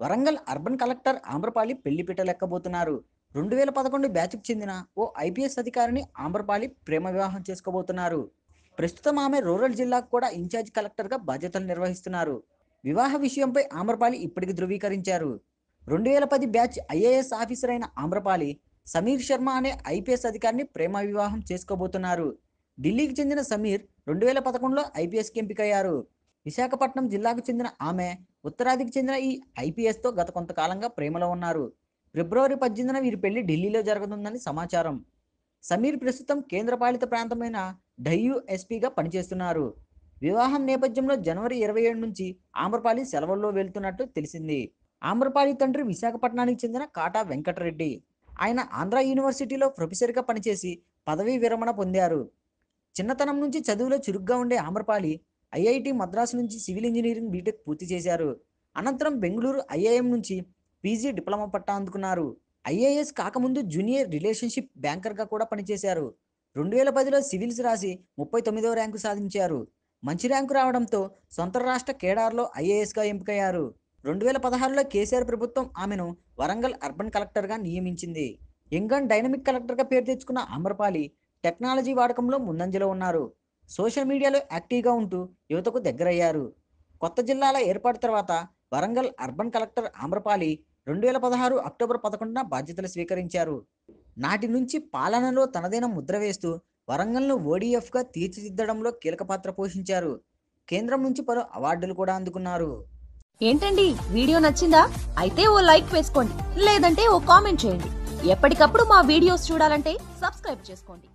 Warangal urban collector Amrapali పెళ్ళిపీట లెక్కబోతున్నారు. రెండు వేల పదకొండు బ్యాచ్కు చెందిన ఓ ఐపీఎస్ అధికారిని ఆమ్రపాలి ప్రేమ వివాహం చేసుకోబోతున్నారు. ప్రస్తుతం ఆమె రూరల్ జిల్లాకు కూడా ఇన్ఛార్జ్ కలెక్టర్గా బాధ్యతలు నిర్వహిస్తున్నారు. వివాహ విషయంపై ఆమ్రపాలి ఇప్పటికి ధృవీకరించారు. రెండు వేల పది బ్యాచ్ ఐఏఎస్ ఆఫీసర్ అయిన ఆమ్రపాలి సమీర్ శర్మ అనే ఐపీఎస్ అధికారిని ప్రేమ వివాహం చేసుకోబోతున్నారు. ఢిల్లీకి చెందిన సమీర్ రెండు వేల పదకొండులో ఐపీఎస్కి ఎంపికయ్యారు. విశాఖపట్నం జిల్లాకు చెందిన ఆమె ఉత్తరాదికి చెందిన ఈ ఐపీఎస్తో గత కొంతకాలంగా ప్రేమలో ఉన్నారు. ఫిబ్రవరి పద్దెనిమిదిన వీరి పెళ్ళి ఢిల్లీలో జరుగుతుందని సమాచారం. సమీర్ ప్రస్తుతం కేంద్రపాలిత ప్రాంతమైన డయ్యూ ఎస్పీగా పనిచేస్తున్నారు. వివాహం నేపథ్యంలో జనవరి ఇరవై ఏడు నుంచి ఆమ్రపాలి సెలవుల్లో వెళ్తున్నట్టు తెలిసింది. ఆమ్రపాలి తండ్రి విశాఖపట్నానికి చెందిన కాటా వెంకటరెడ్డి. ఆయన ఆంధ్ర యూనివర్సిటీలో ప్రొఫెసర్గా పనిచేసి పదవీ విరమణ పొందారు. చిన్నతనం నుంచి చదువులో చురుగ్గా ఉండే ఆమ్రపాలి ఐఐటి మద్రాసు నుంచి సివిల్ ఇంజనీరింగ్ బీటెక్ పూర్తి చేశారు. అనంతరం బెంగళూరు ఐఐఎం నుంచి పీజీ డిప్లొమా పట్టా అందుకున్నారు. ఐఏఎస్ కాకముందు జూనియర్ రిలేషన్షిప్ బ్యాంకర్గా కూడా పనిచేశారు. రెండు వేల పదిలో సివిల్స్ రాసి ముప్పై తొమ్మిదవ ర్యాంకు సాధించారు. మంచి ర్యాంకు రావడంతో సొంత రాష్ట్ర కేడార్లో ఐఏఎస్గా ఎంపికయ్యారు. రెండు వేల పదహారులో కేసీఆర్ ప్రభుత్వం ఆమెను వరంగల్ అర్బన్ కలెక్టర్గా నియమించింది. యంగ్ అండ్ డైనమిక్ కలెక్టర్గా పేరు తెచ్చుకున్న ఆమ్రపాలి టెక్నాలజీ వాడకంలో ముందంజలో ఉన్నారు. సోషల్ మీడియాలో యాక్టివ్గా ఉంటూ యువతకు దగ్గరయ్యారు. కొత్త జిల్లాల ఏర్పాటు తర్వాత వరంగల్ అర్బన్ కలెక్టర్ ఆమ్రపాలి రెండు వేల పదహారు అక్టోబర్ పదకొండున బాధ్యతలు స్వీకరించారు. నాటి నుంచి పాలనలో తనదైన ముద్ర వేస్తూ వరంగల్ను ఓడిఎఫ్గా తీర్చిదిద్దడంలో కీలక పాత్ర పోషించారు. కేంద్రం నుంచి పలు అవార్డులు కూడా అందుకున్నారు. ఏంటండి? వీడియో నచ్చిందా? అయితే ఓ లైక్ వేసుకోండి. లేదంటే ఓ కామెంట్ చేయండి. ఎప్పటికప్పుడు మా వీడియోస్ చూడాలంటే సబ్స్క్రైబ్ చేసుకోండి.